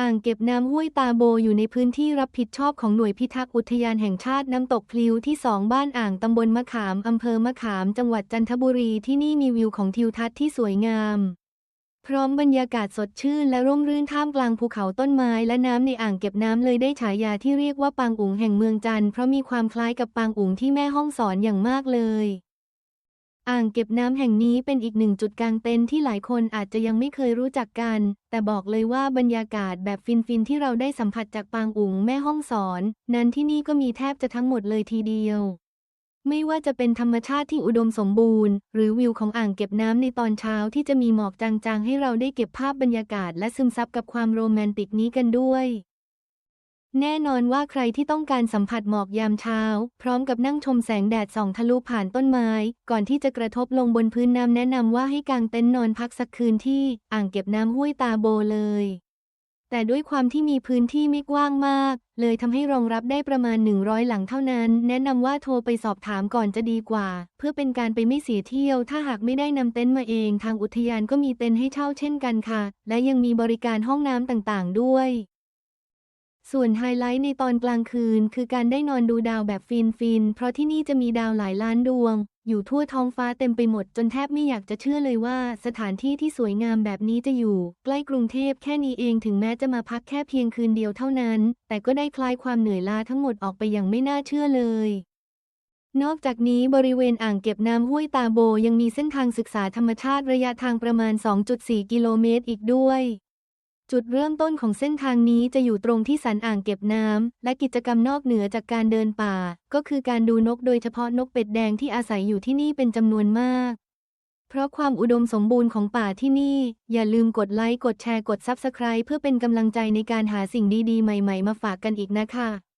อ่างเก็บน้ำห้วยตาโบอยู่ในพื้นที่รับผิดชอบของหน่วยพิทักษ์อุทยานแห่งชาติน้ำตกพลิ้วที่สองบ้านอ่างตำบลมะขามอำเภอมะขามจังหวัดจันทบุรีที่นี่มีวิวของทิวทัศน์ที่สวยงาม พร้อมบรรยากาศสดชื่นและร่มรื่นท่ามกลางภูเขาต้นไม้และน้ำในอ่างเก็บน้ำเลยได้ฉายาที่เรียกว่าปางอุ๋งแห่งเมืองจันทร์เพราะมีความคล้ายกับปางอุ๋งที่แม่ห้องสอนอย่างมากเลย อ่างเก็บน้ำแห่งนี้เป็นอีกหนึ่งจุดกลางเต็นท์ที่หลายคนอาจจะยังไม่เคยรู้จักกัน แต่บอกเลยว่าบรรยากาศแบบฟินๆที่เราได้สัมผัสจากปางอุ๋งแม่ห้องสอน นั้นที่นี่ก็มีแทบจะทั้งหมดเลยทีเดียว ไม่ว่าจะเป็นธรรมชาติที่อุดมสมบูรณ์ หรือวิวของอ่างเก็บน้ำในตอนเช้าที่จะมีหมอกจางๆ ให้เราได้เก็บภาพบรรยากาศและซึมซับกับความโรแมนติกนี้กันด้วย แน่นอนว่าใครที่ต้องการสัมผัสหมอกยามเช้า พร้อมกับนั่งชมแสงแดดส่องทะลุผ่านต้นไม้ ก่อนที่จะกระทบลงบนพื้นน้ำแนะนำว่าให้กางเต็นท์นอนพักสักคืนที่อ่างเก็บน้ำห้วยตาโบเลย แต่ด้วยความที่มีพื้นที่ไม่กว้างมาก เลยทำให้รองรับได้ประมาณ 100 หลังเท่านั้น แนะนำว่าโทรไปสอบถามก่อนจะดีกว่า เพื่อเป็นการไปไม่เสียเที่ยว ถ้าหากไม่ได้นำเต็นท์มาเอง ทางอุทยานก็มีเต็นท์ให้เช่าเช่นกันค่ะ และยังมีบริการห้องน้ำต่างๆ ด้วย ส่วนไฮไลท์ในตอนกลางคืน คือการได้นอนดูดาวแบบฟินฟิน เพราะที่นี่จะมีดาวหลายล้านดวง อยู่ทั่วท้องฟ้าเต็มไปหมดจนแทบไม่อยากจะเชื่อเลยว่า สถานที่ที่สวยงามแบบนี้จะอยู่ ใกล้กรุงเทพแค่นี้เองถึงแม้จะมาพักแค่เพียงคืนเดียวเท่านั้น แต่ก็ได้คลายความเหนื่อยล้าทั้งหมดออกไปอย่างไม่น่าเชื่อเลยนอกจากนี้บริเวณอ่างเก็บน้ำห้วยตาโบยังมีเส้นทางศึกษาธรรมชาติระยะทางประมาณ 2.4 กิโลเมตรอีกด้วย จุดเริ่มต้นของเส้นทางนี้จะอยู่ตรงที่สันอ่างเก็บน้ำ และกิจกรรมนอกเหนือจากการเดินป่า ก็คือการดูนกโดยเฉพาะนกเป็ดแดงที่อาศัยอยู่ที่นี่เป็นจำนวนมาก เพราะความอุดมสมบูรณ์ของป่าที่นี่ อย่าลืมกดไลค์ กดแชร์ กดซับสไคร b e เพื่อเป็นกำลังใจในการหาสิ่งดีๆ ใหม่ ๆ มาฝากกันอีกนะคะ